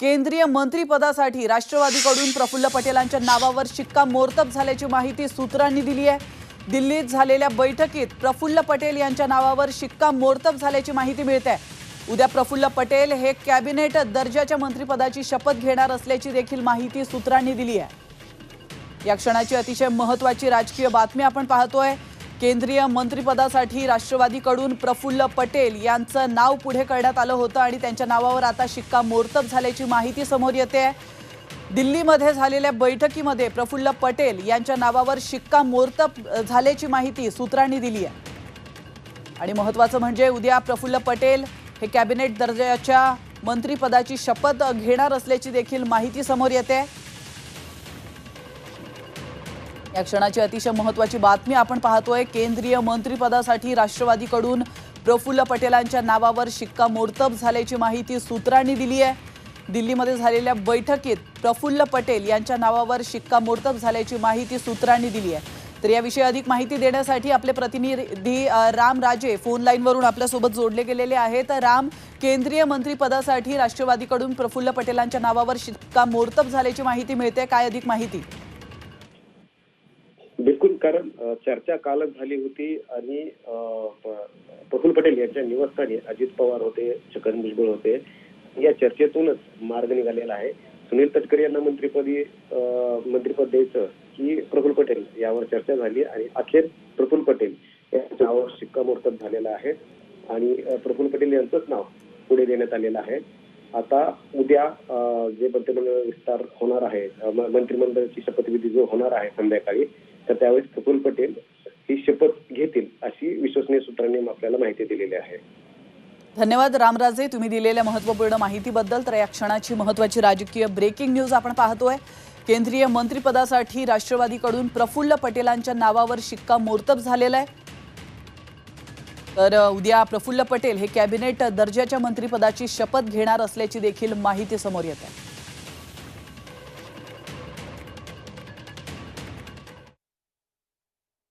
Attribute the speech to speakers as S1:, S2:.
S1: केंद्रीय मंत्रीपदासाठी राष्ट्रवादीकडून प्रफुल्ल पटेलांच्या नावावर शिक्कामोर्तब झाल्याची माहिती सूत्रांनी दिली आहे. दिल्लीत झालेल्या बैठकीत प्रफुल्ल पटेल यांच्या नावावर शिक्कामोर्तब झाल्याची माहिती मिळते. आहे उद्या प्रफुल्ल पटेल हे कॅबिनेट दर्जाच्या मंत्रिपदाची शपथ घेणार असल्याची देखील माहिती सूत्रांनी दिली आहे. या क्षणाची अतिशय महत्वाची राजकीय बातमी आपण पाहतोय. केंद्रीय मंत्रिपदासाठी राष्ट्रवादीकडून प्रफुल्ल पटेल यांचं नाव पुढे करण्यात आलं होतं आणि त्यांच्या नावावर आता शिक्कामोर्तब झाल्याची माहिती समोर येते. आहे दिल्लीमध्ये झालेल्या बैठकीमध्ये प्रफुल्ल पटेल यांच्या नावावर शिक्कामोर्तब झाल्याची माहिती सूत्रांनी दिली आहे. आणि महत्त्वाचं म्हणजे उद्या प्रफुल्ल पटेल हे कॅबिनेट दर्जाच्या मंत्रिपदाची शपथ घेणार असल्याची देखील माहिती समोर येते. या क्षणाची अतिशय महत्वाची बातमी आपण पाहतोय. केंद्रीय मंत्रिपदासाठी राष्ट्रवादीकडून प्रफुल्ल पटेलांच्या नावावर शिक्कामोर्तब झाल्याची माहिती सूत्रांनी दिली आहे. दिल्लीमध्ये झालेल्या बैठकीत प्रफुल्ल पटेल यांच्या नावावर शिक्कामोर्तब झाल्याची माहिती सूत्रांनी दिली आहे. तर याविषयी अधिक माहिती देण्यासाठी आपले प्रतिनिधी राम राजे फोन लाईनवरून आपल्यासोबत जोडले गेलेले आहेत. राम केंद्रीय मंत्रिपदासाठी राष्ट्रवादीकडून प्रफुल्ल पटेलांच्या नावावर शिक्कामोर्तब झाल्याची माहिती मिळते. काय अधिक माहिती?
S2: बिलकुल कारण चर्चा कालच झाली होती आणि प्रफुल्ल पटेल यांच्या निवासस्थानी अजित पवार होते छगन भुजबळ होते या चर्चेतूनच मार्ग निघालेला आहे. सुनील तटकरे यांना मंत्रिपदी मंत्रीपद मंत्रिपद द्यायचं की प्रफुल्ल पटेल यावर चर्चा झाली आणि अखेर प्रफुल्ल पटेल यांच्या नावावर शिक्कामोर्तब झालेला आहे आणि प्रफुल प्रफुल्ल पटेल यांचंच नाव पुढे देण्यात आलेलं आहे. आता उद्या जे मंत्रिमंडळ विस्तार होणार आहे मंत्रिमंडळाची शपथविधी जो होणार आहे संध्याकाळी तर त्यावेळेस प्रफुल्ल पटेल ही शपथ घेतील अशी विश्वसनीय सूत्रांनी आपल्याला माहिती दिलेली आहे.
S1: धन्यवाद रामराजे तुम्ही दिलेल्या महत्त्वपूर्ण माहितीबद्दल. तर या क्षणाची महत्त्वाची राजकीय ब्रेकिंग न्यूज आपण पाहतोय. केंद्रीय मंत्रिपदासाठी राष्ट्रवादीकडून प्रफुल्ल पटेलांच्या नावावर शिक्कामोर्तब झालेला आहे. तर उद्या प्रफुल्ल पटेल हे कॅबिनेट दर्जाच्या मंत्रिपदाची शपथ घेणार असल्याची देखील माहिती समोर येत आहे.